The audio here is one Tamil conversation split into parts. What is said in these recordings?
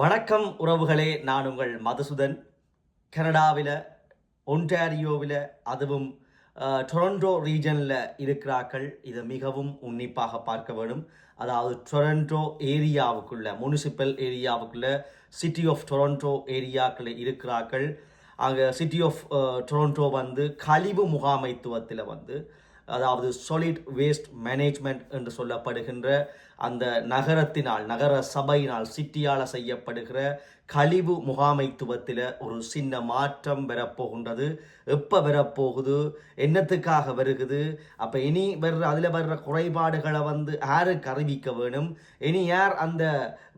வணக்கம் உறவுகளே நான் உங்கள் மதுசுதன். கனடாவில் ஒன்டாரியோவில் அதுவும் டொரண்டோ ரீஜனில் இருக்கிறார்கள். இதை மிகவும் உன்னிப்பாக பார்க்க வேண்டும். அதாவது டொரண்டோ ஏரியாவுக்குள்ள முனிசிபல் ஏரியாவுக்குள்ள சிட்டி ஆஃப் டொரண்டோ ஏரியாக்களில் இருக்கிறார்கள். அங்கே சிட்டி ஆஃப் டொரண்டோ வந்து கழிவு முகாமைத்துவத்தில் வந்து அதாவது சொலிட் வேஸ்ட் மேனேஜ்மெண்ட் என்று சொல்லப்படுகின்ற அந்த நகரத்தினால் நகர சபையினால் சிட்டியால் செய்யப்படுகிற கழிவு முகாமைத்துவத்தில் ஒரு சின்ன மாற்றம் வரப்போகின்றது. எப்போ வரப்போகுது? என்னத்துக்காக வருகுது? அப்போ இனி வர்ற அதில் வர்ற குறைபாடுகளை வந்து யாருக்கு அறிவிக்க வேணும்? இனி யார் அந்த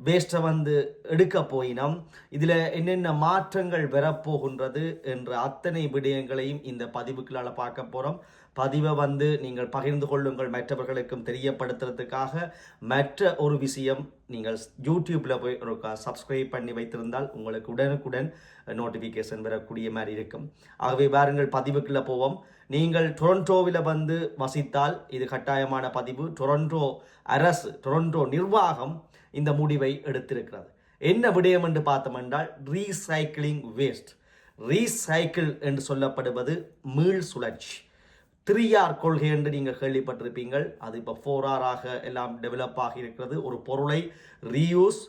வேஸ்ட்டை வந்து எடுக்க போயினோம்? இதில் என்னென்ன மாற்றங்கள் வரப்போகின்றது என்ற அத்தனை விடயங்களையும் இந்த பதிவுகளால் பார்க்க போகிறோம் பதிவை வந்து நீங்கள் பகிர்ந்து கொள்ளுங்கள் மற்றவர்களுக்கும் தெரியப்படுத்துறதுக்காக. மற்ற ஒரு விஷயம் நீங்கள் யூடியூப்பில் போய் ஒரு சப்ஸ்கிரைப் பண்ணி வைத்திருந்தால் உங்களுக்கு உடனுக்குடன் நோட்டிஃபிகேஷன் வரக்கூடிய மாதிரி இருக்கும். ஆகவே பாருங்கள் பதிவுக்குள்ளே போவோம். நீங்கள் டொரண்டோவில் வந்து வசித்தால் இது கட்டாயமான பதிவு. டொரண்டோ அரசு டொரண்டோ நிர்வாகம் இந்த முடிவை எடுத்திருக்கிறது. என்ன விடயம் என்று பார்த்தோம் என்றால் ரீசைக்கிளிங் வேஸ்ட் ரீசைக்கிள் என்று சொல்லப்படுவது மீள் சுழற்சி. த்ரீ ஆர் கொள்கை என்று நீங்கள் கேள்விப்பட்டிருப்பீங்கள். அது இப்போ ஃபோர் ஆராக எல்லாம் டெவலப் ஆகி இருக்கிறது. ஒரு பொருளை ரீயூஸ்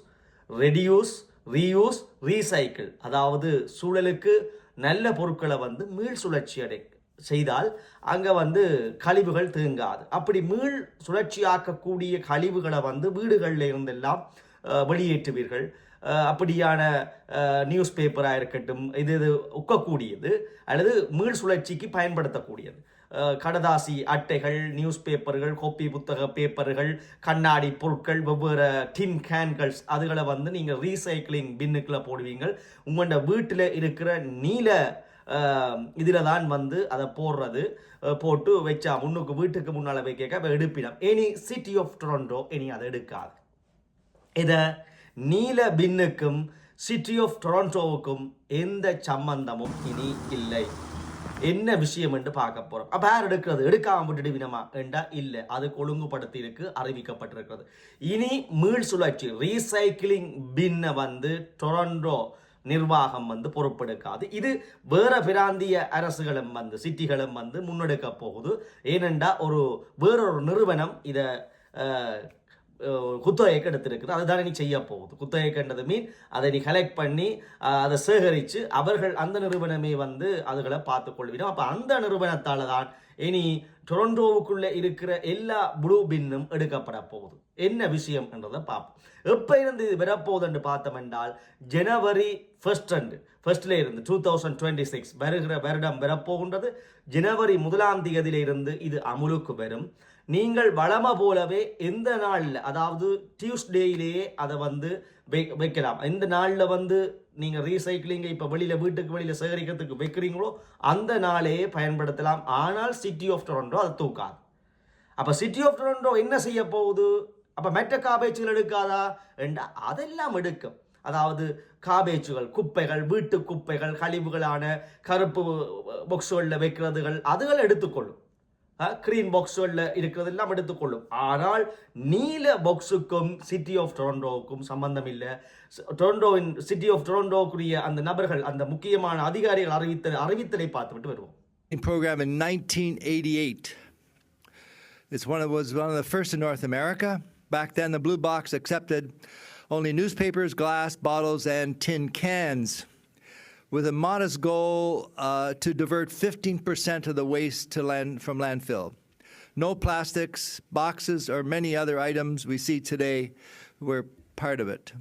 ரெடியூஸ் ரீயூஸ் ரீசைக்கிள் அதாவது சூழலுக்கு நல்ல பொருட்களை வந்து மீள் சுழற்சி அடை செய்தால் அங்கே வந்து கழிவுகள் தேங்காது. அப்படி மீள் சுழற்சியாக்கக்கூடிய கழிவுகளை வந்து வீடுகளில் இருந்தெல்லாம் வெளியேற்றுவீர்கள். அப்படியான நியூஸ் பேப்பராக இருக்கட்டும் இது இது உக்கக்கூடியது. அல்லது மீள் சுழற்சிக்கு பயன்படுத்தக்கூடியது. கடதாசி அட்டைகள் நியூஸ் பேப்பர்கள் கோப்பி புத்தக பேப்பர்கள் கண்ணாடி பொருட்கள் வெவ்வேறு டின் கேன்கள்ஸ் அதுகளை வந்து நீங்கள் ரீசைக்கிளிங் பின்னுக்குள்ளே போடுவீங்க. உங்களோட வீட்டில் இருக்கிற நீல இதில் தான் வந்து அதை போடுறது. போட்டு வச்சா முன்னுக்கு வீட்டுக்கு முன்னால் வைக்க எடுப்பிடம் எனி சிட்டி ஆஃப் டொரண்டோ இனி அதை எடுக்காது. இதை நீல பின்னுக்கும் சிட்டி ஆஃப் டொரண்டோவுக்கும் எந்த சம்பந்தமும் இனி இல்லை. என்ன விஷயம் என்று பார்க்க போறோம். அப்ப யார் எடுக்கிறது? எடுக்காம விட்டுடுவினமா என்றா இல்லை. அது ஒழுங்குபடுத்தி இருக்கு அறிவிக்கப்பட்டிருக்கிறது. இனி மீள் சுழற்சி ரீசைக்கிளிங் பின்னை வந்து டொரண்டோ நிர்வாகம் வந்து பொறுப்பெடுக்காது. இது வேற பிராந்திய அரசுகளும் வந்து சிட்டிகளும் வந்து முன்னெடுக்க போகுது. ஏனென்றா ஒரு வேறொரு நிறுவனம் இதை குத்தகைக்கு எடுத்திருக்குது அதுதானே நீ செய்ய போகுது. குத்தகைக்குன்றது மீன் அதை நீ கலெக்ட் பண்ணி அதை சேகரித்து அவர்கள் அந்த நிறுவனமே வந்து அதுகளை பார்த்து கொள்விடும் அப்போ அந்த நிறுவனத்தால் தான் இனி டொரண்டோவுக்குள்ளே இருக்கிற எல்லா ப்ளூ பின்னும் எடுக்கப்பட போகுது. என்ன விஷயம் என்றதை பார்ப்போம். எப்போ இருந்து இது வரப்போகுதுன்னு பார்த்தோம் என்றால் ஜனவரி ஃபர்ஸ்ட் அண்டு ஃபர்ஸ்ட்ல இருந்து டூ தௌசண்ட் டுவெண்ட்டி சிக்ஸ் வருகிற வருடம் வரப்போகின்றது. ஜனவரி முதலாம் தேதியிலிருந்து இது அமுலுக்கு வரும். நீங்கள் வளம போலவே எந்த நாளில் அதாவது டியூஸ்டேயிலேயே அதை வந்து வைக்கலாம். எந்த நாளில் வந்து நீங்கள் ரீசைக்கிளிங்கை இப்போ வெளியில் வீட்டுக்கு வெளியில் சேகரிக்கிறதுக்கு வைக்கிறீங்களோ அந்த நாளையே பயன்படுத்தலாம். ஆனால் சிட்டி ஆஃப் டொரண்டோ அதை தூக்காது. அப்போ சிட்டி ஆஃப் டொரண்டோ என்ன செய்ய போகுது அப்போ மெட்ட காபேச்சுகள் எடுக்காதா? என்றா அதெல்லாம் எடுக்கும். அதாவது காபேஜுகள் குப்பைகள் வீட்டு குப்பைகள் கழிவுகளான கருப்பு பொக்ஸுகளில் வைக்கிறதுகள் அதுகள் எடுத்துக்கொள்ளும் க்ரீன் பாக்ஸுகளில் இருக்கிறது எல்லாம் எடுத்துக்கொள்ளும் ஆனால் நீல பாக்ஸுக்கும் சிட்டி ஆஃப் டொரண்டோவுக்கும் சம்பந்தம் இல்லை டொரண்டோவின் சிட்டி ஆஃப் டொரண்டோக்குரிய அந்த நபர்கள் அந்த முக்கியமான அதிகாரிகள் அறிவித்த அறிவித்தலை பார்த்துவிட்டு வருவோம் program in 1988. this one was one of the first in North America. Back then, the blue box accepted only newspapers, glass bottles, and tin cans, with a modest goal uh, to divert 15% of the waste to land from landfill. No plastics, boxes, or many other items we see today were part of it.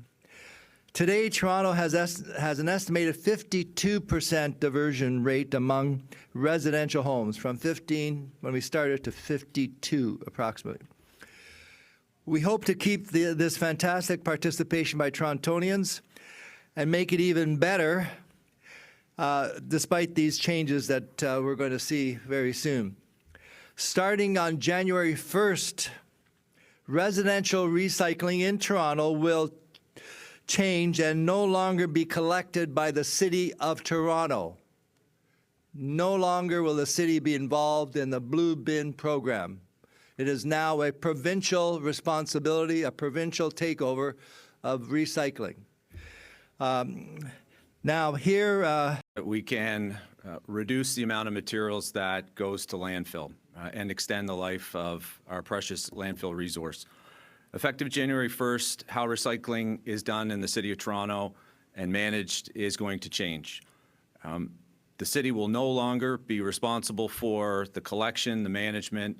Today, Toronto has, has an estimated 52% diversion rate among residential homes, from 15 when we started to 52 approximately. We hope to keep the, this fantastic participation by Torontonians and make it even better uh, despite these changes that uh, we're going to see very soon. Starting on January 1st, residential recycling in Toronto will change and no longer be collected by the City of Toronto. No longer will the city be involved in the blue bin program. It is now a provincial responsibility, a provincial takeover of recycling. Um, now, here, uh, We can uh, reduce the amount of materials that goes to landfill uh, and extend the life of our precious landfill resource. Effective January 1st, how recycling is done in the city of Toronto and managed is going to change. Um, The city will no longer be responsible for the collection, the management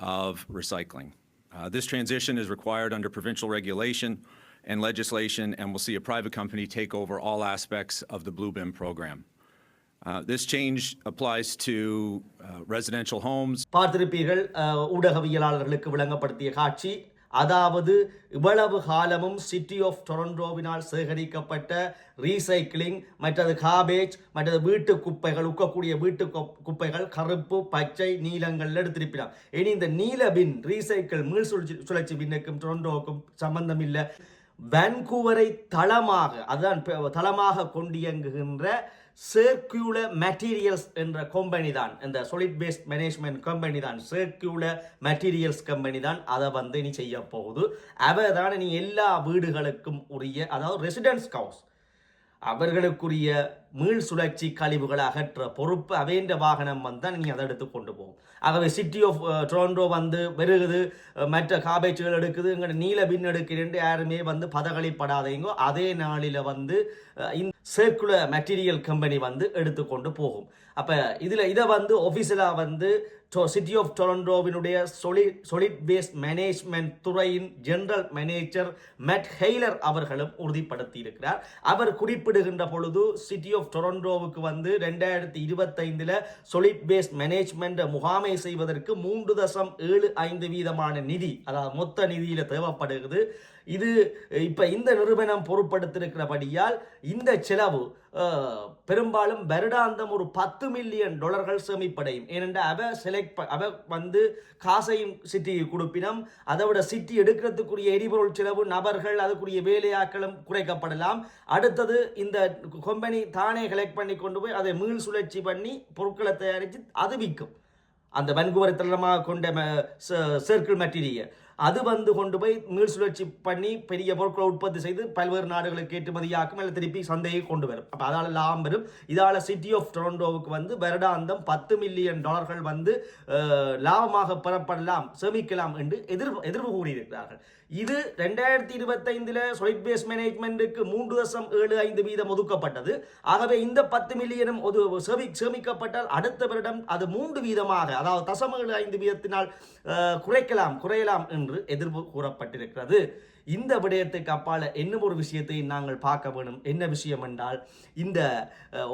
of recycling. Uh, This transition is required under provincial regulation and legislation, and we'll see a private company take over all aspects of the Blue Bin program. Uh, This change applies to uh, residential homes, பார்த்திருப்பீர்கள் அஹ், ஊடகவியலாளர்களுக்கு விளங்கப்படுத்திய காட்சி அதாவது இவ்வளவு காலமும் சிட்டி ஆஃப் டொரண்டோவினால் சேகரிக்கப்பட்ட ரீசைக்கிளிங் மற்றது காபேஜ் மற்றது வீட்டு குப்பைகள் உக்கக்கூடிய வீட்டு குப்- குப்பைகள் கருப்பு பச்சை நீலங்கள்ல எடுத்திருப்பினார். இனி இந்த நீல பின் ரீசைக்கிள் மீள் சுழற்சி சுழற்சி பின்னுக்கும் டொரண்டோவுக்கும் சம்பந்தம் இல்லை வான்கூவரை தளமாக அதுதான் பெ- தளமாக கொண்டியங்குகின்ற சர்க்குலர் மெட்டீரியல்ஸ் என்ற கம்பெனி தான். இந்த சொலிட் பேஸ்ட் மேனேஜ்மெண்ட் கம்பெனி தான். சர்க்குலர் மெட்டீரியல்ஸ் கம்பெனி தான். அதை வந்து நீ செய்ய போகுது. அவ தான் நீ எல்லா வீடுகளுக்கும் உரிய அதாவது ரெசிடென்ஸ் ஹவுஸ் அவர்களுக்குரிய மீள் சுழற்சி கழிவுகளை அகற்ற பொறுப்பு அவேண்ட வாகனம் வந்தால் நீங்கள் அதை எடுத்து கொண்டு போகும் ஆகவே சிட்டி ஆஃப் டொரண்டோ வந்து பெருகுது மற்ற காபேஜுகள் எடுக்குது எங்கள் நீல பின் எடுக்கிறேன் யாருமே வந்து பதகளிப்படாதீங்கோ அதே நாளில் வந்து இந்த சர்க்குலர் மெட்டீரியல் கம்பெனி வந்து எடுத்துக்கொண்டு போகும். அப்போ இதில் இதை வந்து ஒஃபிஷியலாக வந்து சிட்டி ஆஃப் டொரண்டோவினுடைய சொலிட் சொலிட் வேஸ்ட் மேனேஜ்மெண்ட் துறையின் ஜெனரல் மேனேஜர் மெட் ஹெய்லர் அவர்களும் உறுதிப்படுத்தி இருக்கிறார் அவர் குறிப்பிடுகின்ற பொழுது சிட்டி ஆஃப் டொரண்டோவுக்கு வந்து ரெண்டாயிரத்தி இருபத்தைந்தில் சொலிட் வேஸ்ட் மேனேஜ்மெண்ட் முகாமை செய்வதற்கு மூன்று தசம் ஏழு ஐந்து வீதமான நிதி அதாவது மொத்த நிதியில் தேவைப்படுகிறது. இது இப்போ இந்த நிறுவனம் பொருட்படுத்திருக்கிறபடியால் இந்த செலவு பெரும்பாலும் வருடாந்தம் ஒரு பத்து மில்லியன் டாலர்கள் சேமிப்படையும். ஏனென்றால் அவ செலக்ட் அவ வந்து காசையும் சிட்டியை கொடுப்பினும். அதை விட சிட்டி எடுக்கிறதுக்குரிய எரிபொருள் செலவு நபர்கள் அதுக்குரிய வேலையாக்களும் குறைக்கப்படலாம். அடுத்தது இந்த கம்பெனி தானே கலெக்ட் பண்ணி கொண்டு போய் அதை மீள் சுழற்சி பண்ணி பொருட்களை தயாரித்து அது விற்கும். அந்த வன்குவரை கொண்ட சர்க்கிள் மெட்டீரியல் அது வந்து கொண்டு போய் மீள் சுழற்சி பண்ணி பெரிய பொருட்களை உற்பத்தி செய்து பல்வேறு நாடுகளுக்கு ஏற்றுமதியாக்கும் இல்லை திருப்பி சந்தையை கொண்டு வரும். அப்போ அதால் லாபம் வரும் இதால் சிட்டி ஆஃப் டொரண்டோவுக்கு வந்து வருடாந்தம் பத்து மில்லியன் டாலர்கள் வந்து லாபமாக பெறப்படலாம் சேமிக்கலாம் என்று எதிர்ப்பு எதிர்ப்பு கூறியிருக்கிறார்கள். இது ரெண்டாயிரத்தி இருபத்தைந்தில் சொலிட் பேஸ் மேனேஜ்மெண்ட்டுக்கு மூன்று தசம் ஏழு ஐந்து வீதம் ஒதுக்கப்பட்டது. ஆகவே இந்த பத்து மில்லியனும் ஒது சேமி சேமிக்கப்பட்டால் அடுத்த வருடம் அது மூன்று வீதமாக அதாவது தசம ஏழு ஐந்து வீதத்தினால் குறைக்கலாம் குறையலாம் என்று எதிர்ப்பு கூறப்பட்டிருக்கிறது. இந்த விடயத்துக்கு அப்பால் என்ன ஒரு விஷயத்தை நாங்கள் பார்க்க வேணும். என்ன விஷயம் என்றால் இந்த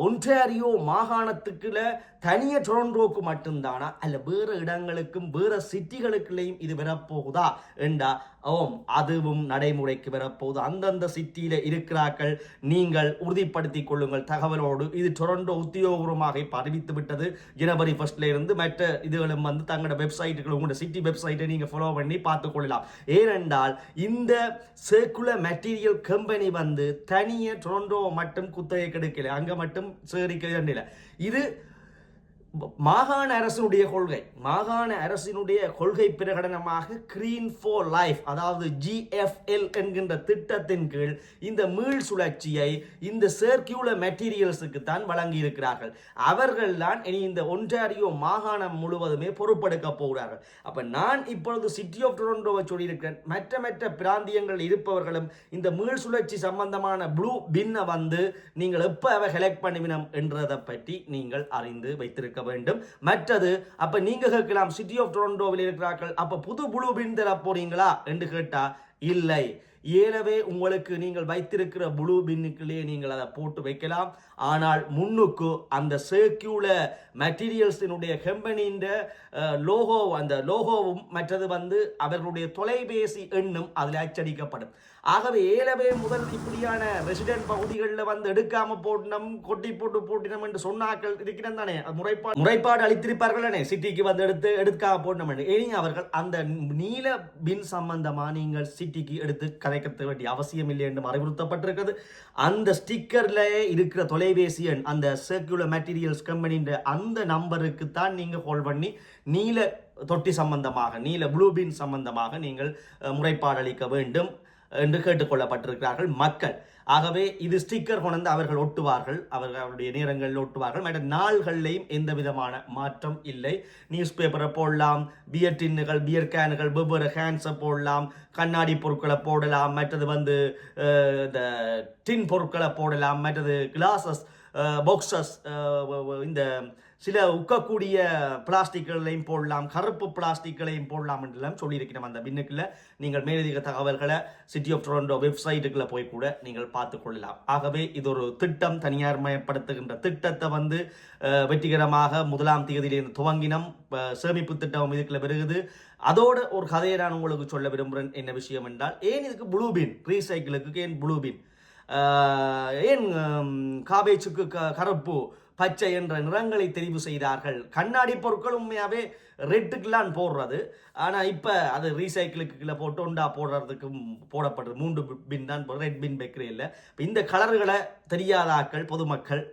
ஒன்றாரியோ மாகாணத்துக்குள்ள தனிய டொரண்டோக்கு மட்டும்தானா? அல்ல வேறு இடங்களுக்கும் வேறு சிட்டிகளுக்குள்ளேயும் இது வரப்போகுதா? என்றால் ஓம் அதுவும் நடைமுறைக்கு வரப்போகுது. அந்தந்த சிட்டியில் இருக்கிறார்கள். நீங்கள் உறுதிப்படுத்திக் கொள்ளுங்கள். தகவலோடு இது டொரண்டோ உத்தியோகபூர்வமாக இப்ப அறிவித்து விட்டது. ஜனவரி ஃபர்ஸ்ட்ல இருந்து மற்ற இதுகளும் வந்து தங்களோட வெப்சைட்டுகள் உங்களோட சிட்டி வெப்சைட்டை நீங்க ஃபாலோ பண்ணி பார்த்து கொள்ளலாம். ஏனென்றால் இந்த சர்க்குலர் மெட்டீரியல் கம்பெனி வந்து தனியாக டொரண்டோ மட்டும் குத்தகை கெடுக்கல அங்க மட்டும் சேகரிக்க இது மாகாண அரசினுடைய கொள்கை மாகாண அரசினுடைய கொள்கை பிரகடனமாக கிரீன் ஃபார் லைஃப் அதாவது ஜிஎஃப்எல் என்கின்ற திட்டத்தின் கீழ் இந்த மீள் சுழற்சியை இந்த சர்க்கியூலர் மெட்டீரியல்ஸுக்கு தான் வழங்கி இருக்கிறார்கள் அவர்கள் தான் இனி இந்த ஒன்றாரியோ மாகாணம் முழுவதுமே பொறுப்பெடுக்க போகிறார்கள். அப்போ நான் இப்பொழுது சிட்டி ஆஃப் டொரண்டோவை சொல்லியிருக்கிறேன். மற்ற மற்ற பிராந்தியங்கள் இருப்பவர்களும் இந்த மீள் சுழற்சி சம்பந்தமான ப்ளூ பின்னை வந்து நீங்கள் எப்போ அவை கலெக்ட் பண்ணுவினம் என்றதை பற்றி நீங்கள் அறிந்து வைத்திருக்க வேண்டும். மற்றது அப்ப நீங்க கேட்கலாம் சிட்டி ஆஃப் டொரண்டோவில் இருக்கிறார்கள். அப்ப புது புளூ பின் தர போறீங்களா? என்று கேட்டா இல்லை. ஏலவே உங்களுக்கு நீங்கள் வைத்திருக்கிற ப்ளூ பின்னுக்குள்ளே நீங்கள் அதை போட்டு வைக்கலாம். ஆனால் முன்னுக்கு அந்த சர்க்கியூலர் மெட்டீரியல்ஸினுடைய கம்பெனியின் லோகோ அந்த லோகோவும் மற்றது வந்து அவர்களுடைய தொலைபேசி எண்ணும் அதில் அச்சடிக்கப்படும். ஆகவே ஏலவே முதல் இப்படியான ரெசிடென்ட் பகுதிகளில் வந்து எடுக்காம போட்டினம் கொட்டி போட்டு போட்டினம் என்று சொன்னாக்கள் இருக்கிறேன் தானே. அது முறைப்பாடு முறைப்பாடு அளித்திருப்பார்கள் தானே. சிட்டிக்கு வந்து எடுத்து எடுக்காம போட்டினம் என்று. இனி அவர்கள் அந்த நீல பின் சம்பந்தமாக நீங்கள் சிட்டிக்கு எடுத்து கதைக்க வேண்டிய அவசியம் இல்லை என்று அறிவுறுத்தப்பட்டிருக்கிறது. அந்த ஸ்டிக்கரில் இருக்கிற தொலைபேசி எண் அந்த சர்க்குலர் மெட்டீரியல்ஸ் கம்பெனின்ற அந்த நம்பருக்கு தான் நீங்கள் கால் பண்ணி நீல தொட்டி சம்பந்தமாக நீல ப்ளூபின் சம்பந்தமாக நீங்கள் முறைப்பாடு அளிக்க வேண்டும் என்று கேட்டுக்கொள்ளப்பட்டிருக்கிறார்கள் மக்கள். ஆகவே இது ஸ்டிக்கர் கொண்டு அவர்கள் ஒட்டுவார்கள். அவர்கள் அவருடைய நேரங்களில் ஒட்டுவார்கள். மற்ற நாள்கள்லையும் எந்த விதமான மாற்றம் இல்லை. நியூஸ் பேப்பரை போடலாம் பியர் டின்னுகள் பியர் கேனுகள் வெவ்வேறு ஹேண்ட்ஸை போடலாம் கண்ணாடி பொருட்களை போடலாம் மற்றது வந்து இந்த டின் பொருட்களை போடலாம் மற்றது கிளாஸஸ் பாக்ஸஸ் இந்த சில உக்கக்கூடிய பிளாஸ்டிக்களையும் போடலாம் கருப்பு பிளாஸ்டிக்களையும் போடலாம் என்றெல்லாம் சொல்லியிருக்கிறோம் அந்த பின்னுக்குள்ள. நீங்கள் மேலதிக தகவல்களை சிட்டி ஆஃப் டொரண்டோ வெப்சைட்டுக்குள்ள போய் கூட நீங்கள் பார்த்து கொள்ளலாம். ஆகவே இது ஒரு திட்டம் தனியார் மயப்படுத்துகின்ற திட்டத்தை வந்து வெற்றிகரமாக முதலாம் தேதியிலிருந்து துவங்கினம் சேமிப்பு திட்டம் இதுக்குள்ள பெருகுது. அதோட ஒரு கதையை நான் உங்களுக்கு சொல்ல விரும்புகிறேன் என்ன விஷயம் என்றால் ஏன் இதுக்கு ப்ளூ பின் ரீசைக்கிளுக்கு ஏன் ப்ளூபின் ஏன் காபேஜுக்கு க கருப்பு பச்சை என்ற நிறங்களை தெரிவு செய்தார்கள். கண்ணாடி பொருட்கள் உண்மையாகவே ரெட்டுக்கெல்லாம் போடுறது. ஆனால் இப்போ அது ரீசைக்கிளுக்குள்ள போட்டு ஒண்டா போடுறதுக்கு போடப்படுறது மூன்று பின் தான் ரெட் பின் வைக்கிறே இல்லை. இந்த கலர்களை தெரியாத ஆட்கள் பொதுமக்கள்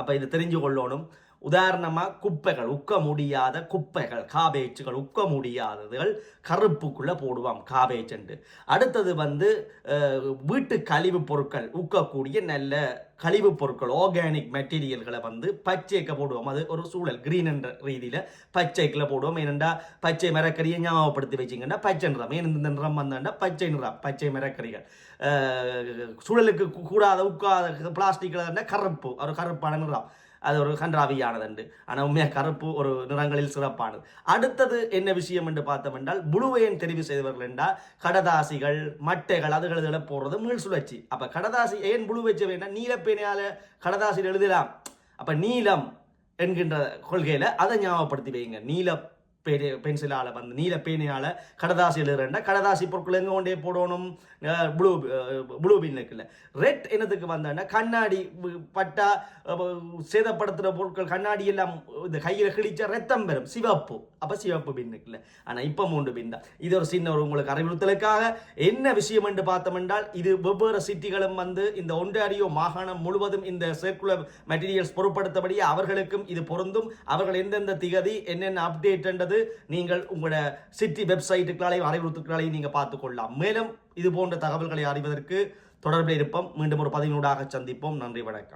அப்போ இது தெரிஞ்சு கொள்ளணும் உதாரணமாக குப்பைகள் உக்க முடியாத குப்பைகள் காபேஜுகள் உக்க முடியாததுகள் கருப்புக்குள்ளே போடுவோம் காபேஜ் அடுத்தது வந்து வீட்டு கழிவுப் பொருட்கள் உக்கக்கூடிய நல்ல கழிவுப் பொருட்கள் ஆர்கானிக் மெட்டீரியல்களை வந்து பச்சைக்க போடுவோம். அது ஒரு சூழல் கிரீன் என்ற ரீதியில் பச்சைக்கில் போடுவோம். ஏனெண்டா பச்சை மரக்கறியை ஞாபகப்படுத்தி வச்சிங்கன்னா பச்சை நிறம். ஏன் இந்த நிறம் வந்தாண்டா பச்சை நிறம் பச்சை மரக்கறிகள். சூழலுக்கு கூடாத உட்காத பிளாஸ்டிக்கில் கருப்பு ஒரு கருப்பான நிறம். அது ஒரு கன்றாவியானதுண்டு. ஆனால் உண்மையாக கருப்பு ஒரு நிறங்களில் சிறப்பானது. அடுத்தது என்ன விஷயம் என்று பார்த்தோம் என்றால் புழுவையன் தெரிவு செய்தவர்கள் என்றால் கடதாசிகள் மட்டைகள் அதுகள் இதில் போடுறது மீள் சுழற்சி. அப்போ கடதாசி ஏன் புழு வச்ச வேண்டாம் நீலப்பேனையால் கடதாசியில் எழுதலாம். அப்போ நீலம் என்கின்ற கொள்கையில் அதை ஞாபகப்படுத்தி வைங்க நீல பெரிய பென்சிலால் வந்து நீல பேனையால் கடதாசி எழுதுறேன்டா. கடதாசி பொருட்கள் எங்கே கொண்டே போடணும்? ப்ளூ ப்ளூ பின்னுக்குள்ள ரெட் என்னத்துக்கு வந்தேன்னா கண்ணாடி பட்டா சேதப்படுத்துகிற பொருட்கள் கண்ணாடி எல்லாம் இந்த கையில் கிழிச்சா ரத்தம் பெறும். சிவப்பு. அப்போ சிவப்பு பின்னுக்குள்ள ஆனால் இப்போ மூன்று பின் தான். இது ஒரு சின்ன ஒரு உங்களுக்கு அறிவுறுத்தலுக்காக. என்ன விஷயம் என்று பார்த்தோம் என்றால் இது வெவ்வேறு சிட்டிகளும் வந்து இந்த ஒன்றாரியோ மாகாணம் முழுவதும் இந்த சர்க்குலர் மெட்டீரியல்ஸ் பொருட்படுத்தபடியே அவர்களுக்கும் இது பொருந்தும். அவர்கள் எந்தெந்த திகதி என்னென்ன அப்டேட் என்றது நீங்கள் உங்களோட சிட்டி வெப்சைட்டுகளாலையும் அறிவுறுத்துக்களாலையும் நீங்கள் பார்த்துக்கொள்ளலாம். மேலும் இது போன்ற தகவல்களை அறிவதற்கு தொடர்பில் இருப்போம். மீண்டும் ஒரு பதிவினூடாக சந்திப்போம். நன்றி வணக்கம்.